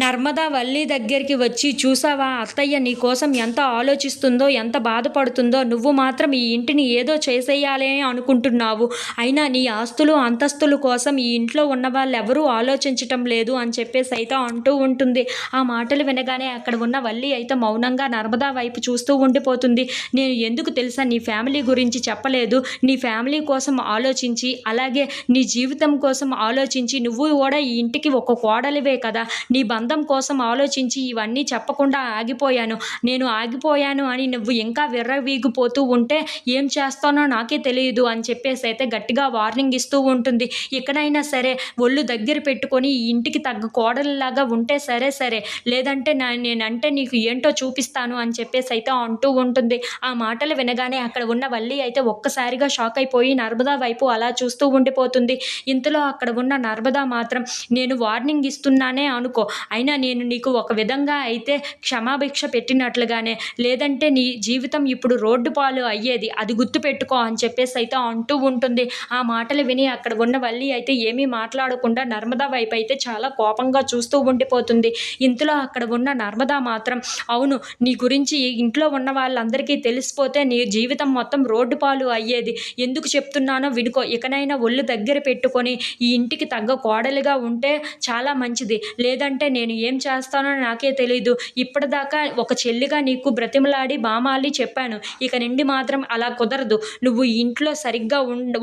నర్మదా వల్లి దగ్గరికి వచ్చి చూసావా అత్తయ్య నీ కోసం ఎంత ఆలోచిస్తుందో ఎంత బాధపడుతుందో నువ్వు మాత్రం ఈ ఇంటిని ఏదో చేసేయాలి అనుకుంటున్నావు. అయినా నీ ఆస్తులు అంతస్తులు కోసం ఈ ఇంట్లో ఉన్న వాళ్ళు ఎవరూ ఆలోచించటం లేదు అని చెప్పేసి అయితే అంటూ ఉంటుంది. ఆ మాటలు వినగానే అక్కడ ఉన్న వల్లి అయితే మౌనంగా నర్మదా వైపు చూస్తూ ఉండిపోతుంది. నేను ఎందుకు తెలుసా నీ ఫ్యామిలీ గురించి చెప్పలేదు. నీ ఫ్యామిలీ కోసం ఆలోచించి అలాగే నీ జీవితం కోసం ఆలోచించి నువ్వు కూడా ఈ ఇంటికి ఒక కోడలివే కదా. నీ బంధం కోసం ఆలోచించి ఇవన్నీ చెప్పకుండా ఆగిపోయాను. నేను ఆగిపోయాను అని నువ్వు ఇంకా విర్రవీగిపోతూ ఉంటే ఏం చేస్తానో నాకే తెలియదు అని చెప్పేసి అయితే గట్టిగా వార్నింగ్ ఇస్తూ ఉంటుంది. ఎక్కడైనా సరే ఒళ్ళు దగ్గర పెట్టుకొని ఇంటికి తగ్గ కోడలలాగా ఉంటే సరే సరే. లేదంటే నా నేనంటే నీకు ఏంటో చూపిస్తాను అని చెప్పేసి అయితే అంటూ ఉంటుంది. ఆ మాటలు వినగానే అక్కడ ఉన్న వల్లి అయితే ఒక్కసారిగా షాక్ అయిపోయి నర్మదా వైపు అలా చూస్తూ ఉండిపోతుంది. ఇంతలో అక్కడ ఉన్న నర్మదా మాత్రం నేను వార్నింగ్ ఇస్తున్నానే అనుకో అయినా నేను నీకు ఒక విధంగా అయితే క్షమాభిక్ష పెట్టినట్లుగానే లేదంటే నీ జీవితం ఇప్పుడు రోడ్డు పాలు అయ్యేది అది గుర్తుపెట్టుకో అని చెప్పేసి అయితే అంటూ ఉంటుంది. ఆ మాటలు విని అక్కడ ఉన్న వల్లి అయితే ఏమీ మాట్లాడకుండా నర్మదా వైపు అయితే చాలా కోపంగా చూస్తూ ఉండిపోతుంది. ఇంతలో అక్కడ ఉన్న నర్మదా మాత్రం అవును నీ గురించి ఇంట్లో ఉన్న వాళ్ళందరికీ తెలిసిపోతే నీ జీవితం మొత్తం రోడ్డు పాలు అయ్యేది. ఎందుకు చెప్తున్నానో వినుకో. ఇకనైనా ఒళ్ళు దగ్గర పెట్టుకొని ఈ ఇంటికి తగ్గ కోడలుగా ఉంటే చాలా మంచిది. లేదంటే నేను ఏం చేస్తానో నాకే తెలీదు. ఇప్పటిదాకా ఒక చెల్లిగా నీకు బ్రతిమలాడి బామాలి చెప్పాను. ఇక నుండి మాత్రం అలా కుదరదు. నువ్వు ఇంట్లో సరిగ్గా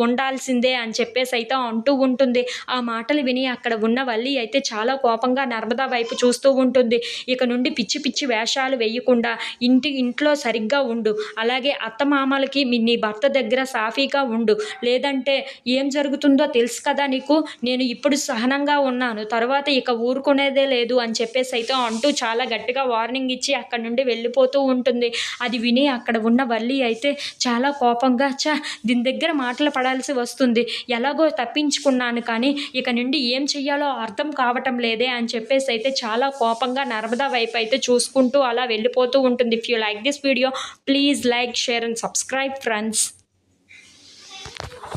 ఉండాల్సిందే అని చెప్పేసి అయితే అంటూ ఉంటుంది. ఆ మాటలు విని అక్కడ ఉన్న వల్లి అయితే చాలా కోపంగా నర్మదా వైపు చూస్తూ ఉంటుంది. ఇక నుండి పిచ్చి పిచ్చి వేషాలు వేయకుండా ఇంటి ఇంట్లో సరిగ్గా ఉండు. అలాగే అత్తమామలకి మీ నీ భర్త దగ్గర సాఫీగా ఉండు. లేదంటే ఏం జరుగుతుందో తెలుసు కదా నీకు? నేను ఇప్పుడు సహనంగా ఉన్నాను. తర్వాత ఇక ఊరుకునేదే లేదు. లేదు అని చెప్పేసి అయితే అంటూ చాలా గట్టిగా వార్నింగ్ ఇచ్చి అక్కడ నుండి వెళ్ళిపోతూ ఉంటుంది. అది విని అక్కడ ఉన్న వల్లి అయితే చాలా కోపంగా చా దీని దగ్గర మాటలు పడాల్సి వస్తుంది. ఎలాగో తప్పించుకున్నాను కానీ ఇక నుండి ఏం చెయ్యాలో అర్థం కావటం లేదే అని చెప్పేసి అయితే చాలా కోపంగా నర్మదా వైపు అయితే చూసుకుంటూ అలా వెళ్ళిపోతూ ఉంటుంది. If you like this video please like share and subscribe friends